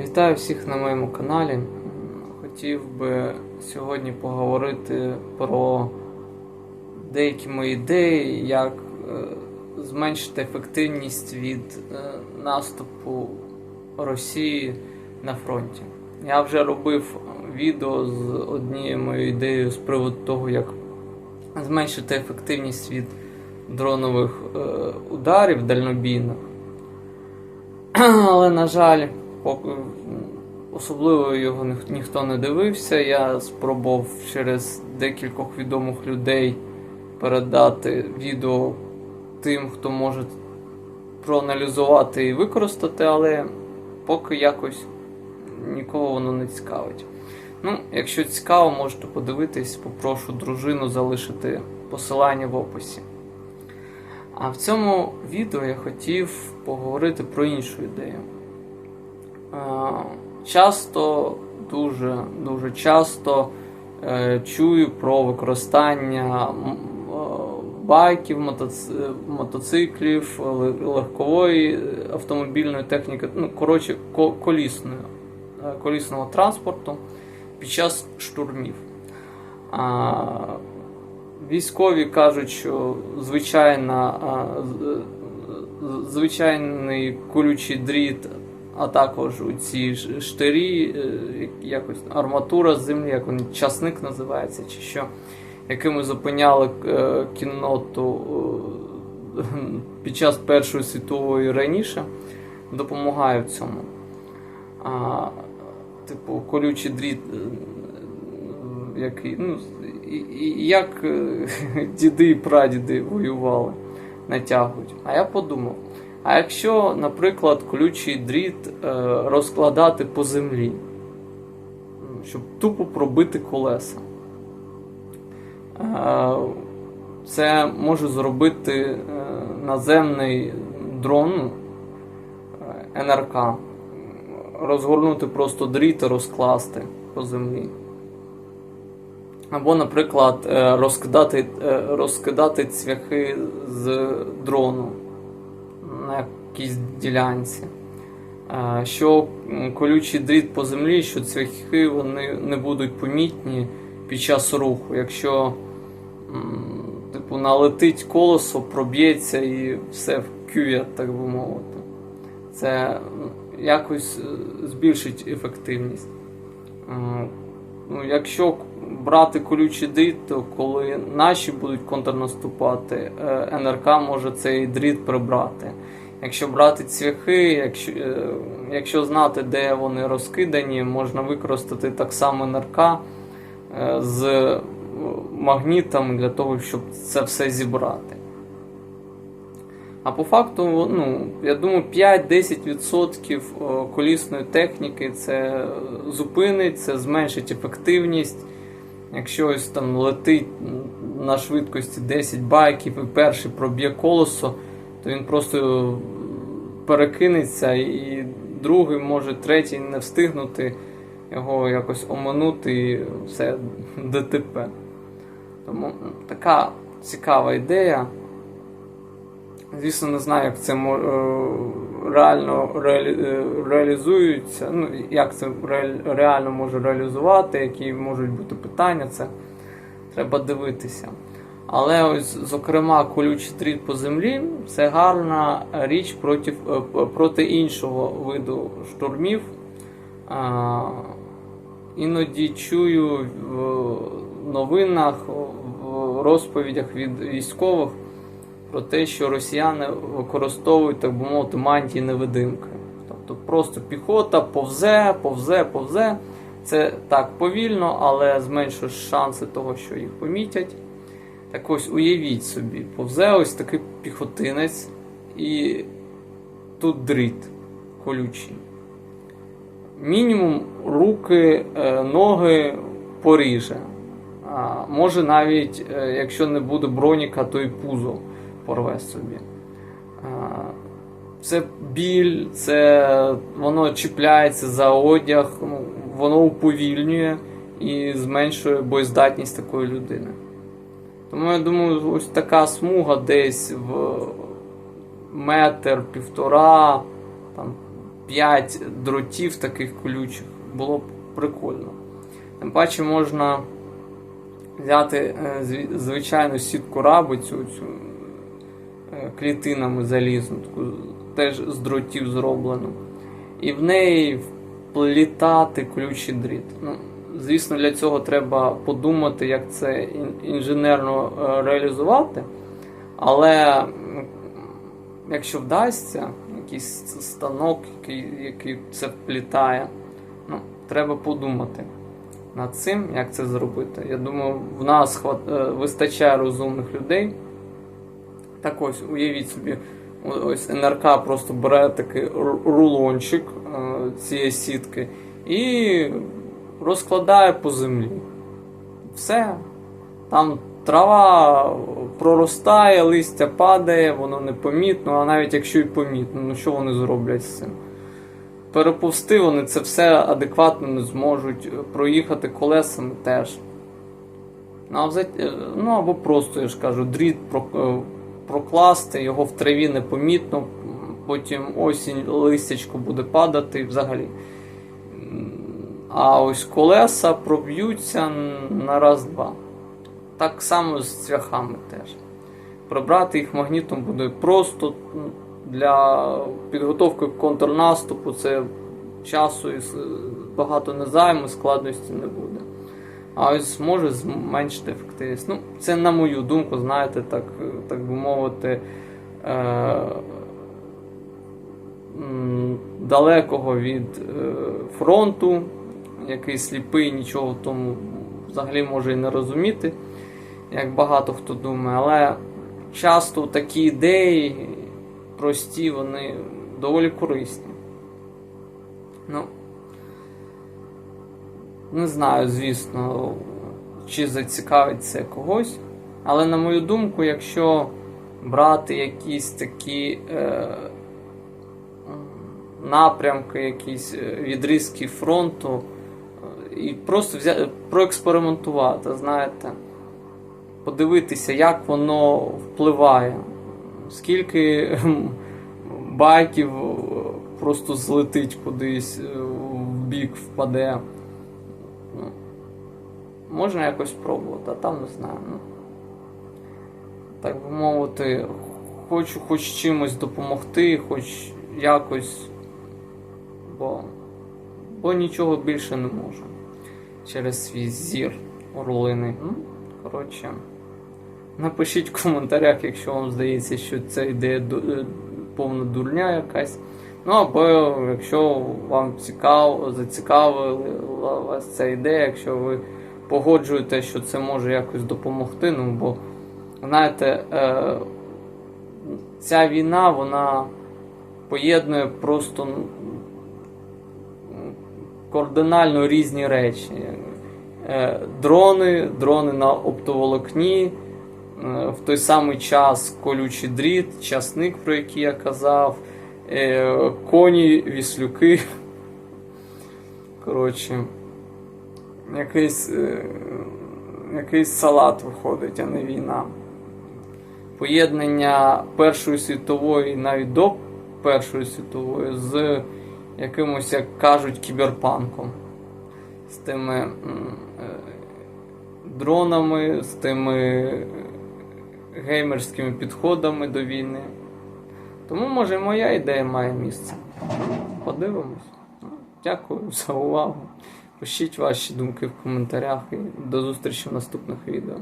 Вітаю всіх на моєму каналі. Хотів би сьогодні поговорити про деякі мої ідеї, як е, зменшити ефективність від е, наступу Росії на фронті. Я вже робив відео з однією моєю ідеєю з приводу того, як зменшити ефективність від дронових е, ударів дальнобійних. Але, на жаль, особливо його ніх- ніхто не дивився. Я спробував через декількох відомих людей передати відео тим, хто може проаналізувати і використати, але поки якось нікого воно не цікавить. Ну, якщо цікаво, можете подивитись, попрошу дружину залишити посилання в описі. А в цьому відео я хотів поговорити про іншу ідею. Е, Часто, дуже, дуже часто е, чую про використання е, байків, мотоци- мотоциклів, легкової автомобільної техніки, ну, коротше, колісної, колісного транспорту під час штурмів. Військові кажуть, що звичайна, звичайний колючий дріт, а також у ці штирі, е, якось арматура з землі, як він часник називається, чи що, якими зупиняли е, кінноту е, під час Першої світової раніше, допомагає в цьому. А, типу, колючий дріт, який, ну, як діди і прадіди воювали, натягують. А я подумав: а якщо, наприклад, колючий дріт е, розкладати по землі, щоб тупо пробити колеса, е, це може зробити е, наземний дрон НРК, розгорнути просто дріт і розкласти по землі. Або, наприклад, розкидати, розкидати цвяхи з дрону на якійсь ділянці. Е, Що колючий дріт по землі, що цвяхи вони не будуть помітні під час руху. Якщо типу, налетить колесо, проб'ється і все вкює, так би мовити. Це якось е, збільшить ефективність. Е, Ну, якщо брати колючий дріт, то коли наші будуть контрнаступати, е, НРК може цей дріт прибрати. Якщо брати цвяхи, якщо, е, якщо знати, де вони розкидані, можна використати так само НРК е, з магнітом для того, щоб це все зібрати. А по факту, ну, я думаю, 5-10% колісної техніки це зупинить, це зменшить ефективність. Якщо ось там летить на швидкості 10 байків і перший проб'є колесо, то він просто перекинеться, і другий може третій не встигнути його якось оминути і все ДТП. Тому така цікава ідея. Звісно, не знаю, як це мо- е, реально реалі- е, реалізується. Ну, як це ре- реально може реалізувати, які можуть бути питання, це треба дивитися. Але ось, зокрема, колючий дріт по землі це гарна річ проти, е, проти іншого виду штурмів. А, Іноді чую в новинах, в розповідях від військових про те, що росіяни використовують, так би мовити, мантії невидимки. Тобто просто піхота повзе, повзе, повзе. Це так повільно, але зменшує шанси того, що їх помітять. Так ось уявіть собі, повзе ось такий піхотинець, і тут дріт колючий. Мінімум руки, е, ноги поріже. Може навіть, е, якщо не буде броніка, то і пузо порве собі. Це біль, це воно чіпляється за одяг, ну, воно уповільнює і зменшує боєздатність такої людини. Тому я думаю, ось така смуга десь в метр, півтора, там 5 дротів таких колючих. Було б прикольно. Тим паче можна взяти е, звичайну сітку раби, цю, клітинами залізну, таку теж з дротів зроблену. І в неї вплітати колючий дріт. Ну, звісно, для цього треба подумати, як це інженерно е, реалізувати. Але якщо вдасться, якийсь станок, який, який це вплітає, ну, треба подумати над цим, як це зробити. Я думаю, в нас е, вистачає розумних людей. Так ось, уявіть собі, ось НРК просто бере такий рулончик е, цієї сітки і розкладає по землі. Все. Там трава проростає, листя падає, воно непомітно, а навіть якщо і помітно, ну що вони зроблять з цим? Переповсти вони це все адекватно не зможуть, е, проїхати колесами теж. Ну, е, ну або просто, я ж кажу, дріт прокласти, його в траві непомітно, потім осінь листячко буде падати взагалі. А ось колеса проб'ються на раз-два. Так само з цвяхами теж. Прибрати їх магнітом буде просто для підготовки контрнаступу. Це часу і багато не займе, складності не буде. А ось може зменшити ефективність. Ну, це на мою думку, знаєте, так, так би мовити, е, далекого від е, фронту, який сліпий, нічого в тому взагалі може і не розуміти, як багато хто думає. Але часто такі ідеї прості, вони доволі корисні. Ну, не знаю, звісно, чи зацікавить це когось. Але на мою думку, якщо брати якісь такі е, напрямки, якісь е, відрізки фронту, е, і просто взяти, проекспериментувати, знаєте, подивитися, як воно впливає, скільки байків просто злетить кудись, е, в бік впаде. Можна якось пробувати, а там не знаю. Ну, так би мовити, хочу хоч чимось допомогти, хоч якось, бо, бо нічого більше не можу через свій зір орлиний. Ну, коротше, напишіть в коментарях, якщо вам здається, що це ідея е, повна дурня якась. Ну, або якщо вам цікаво, зацікавила вас ця ідея, якщо ви погоджуєте, що це може якось допомогти, ну бо знаєте, е, ця війна, вона поєднує просто ну, кардинально різні речі. Е, Дрони, дрони на оптоволокні, е, в той самий час колючий дріт, часник, про який я казав, е, коні, віслюки. Коротше, якийсь, е, якийсь салат виходить, а не війна. Поєднання Першої світової, навіть до Першої світової, з якимось, як кажуть, кіберпанком. З тими е, дронами, з тими геймерськими підходами до війни. Тому, може, моя ідея має місце. Подивимось. Дякую за увагу. Пишіть ваші думки в коментарях і до зустрічі в наступних відео.